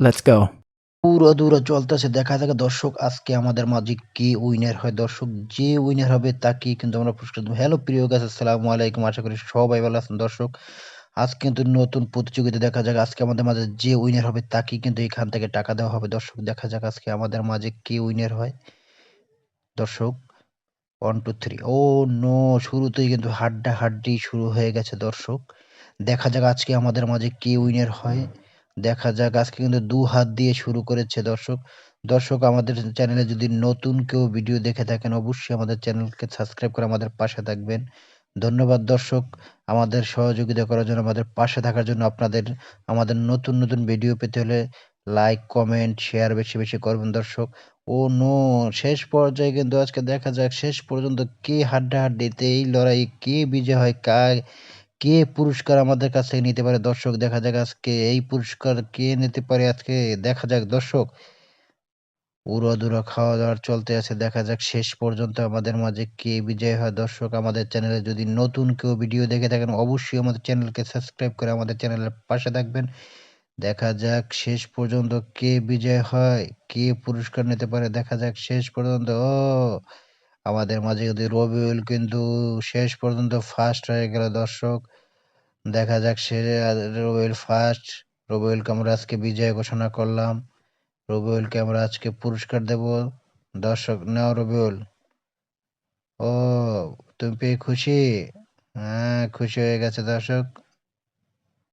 Let's go. পুরো দূরে চলতেছে, দেখা যাক দর্শক আজকে আমাদের মাঝে কে উইনার হয়। দর্শক, যে উইনার হবে তাকে কিন্তু আমরা পুরস্কার হ্যালো প্রিয় গাছ আসসালামু আলাইকুম। আশা করি সবাই ভালো আছেন। দর্শক আজকে কিন্তু নতুন প্রতিযোগিতা দেখা যাক। আজকে আমাদের মাঝে যে উইনার হবে তাকে কিন্তু এখান থেকে টাকা দেওয়া হবে। দর্শক, দেখা যাক আজকে আমাদের মাঝে কে উইনার হয়। দর্শক ওয়ান টু থ্রি ও নো শুরুতেই কিন্তু হাড্ডা হাড্ডি শুরু হয়ে গেছে দর্শক। দেখা যাক আজকে আমাদের মাঝে কে উইনার হয়। দেখা যাক, আজকে কিন্তু দু হাত দিয়ে শুরু করেছে দর্শক। দর্শক, আমাদের চ্যানেলে যদি নতুন কেউ ভিডিও দেখে থাকেন, অবশ্যই আমাদের চ্যানেলকে সাবস্ক্রাইব করে আমাদের পাশে থাকবেন। ধন্যবাদ দর্শক, আমাদের সহযোগিতা করার জন্য, আমাদের পাশে থাকার জন্য আপনাদের, আমাদের নতুন নতুন ভিডিও পেতে হলে লাইক কমেন্ট শেয়ার বেশি বেশি করবেন দর্শক। ও নো, শেষ পর্যায়ে কিন্তু আজকে দেখা যাক, শেষ পর্যন্ত কে হাড্ডাহাড্ডিতে এই লড়াই, কে বিজয় হয়, কার কে পুরস্কার আমাদের কাছ নিতে পারে? দর্শক, দেখা যাক আজকে এই পুরস্কার কে নিতে পারে আজকে। দেখা যাক দর্শক। উড়াধুরা খাওয়া দাওয়ার চলতে আছে। দেখা যাক শেষ পর্যন্ত আমাদের মাঝে কে বিজয় হয়। দর্শক, আমাদের চ্যানেলে যদি নতুন কেউ ভিডিও দেখে থাকেন, অবশ্যই আমাদের চ্যানেলকে সাবস্ক্রাইব করে আমাদের চ্যানেলের পাশে থাকবেন। দেখা যাক শেষ পর্যন্ত কে বিজয় হয়, কে পুরস্কার নিতে পারে। দেখা যাক শেষ পর্যন্ত। ও, আমাদের মাঝে যদি রবিউল কিন্তু শেষ পর্যন্ত ফার্স্ট হয়ে গেল দর্শক। দেখা যাক সে রবিউল ফার্স্ট রবিউলকে আমরা আজকে বিজয় ঘোষণা করলাম রবিউলকে আমরা আজকে পুরস্কার দেব। দর্শক, নাও রবিউল ও, তুমি পেয়ে খুশি? হ্যাঁ খুশি হয়ে গেছে দর্শক।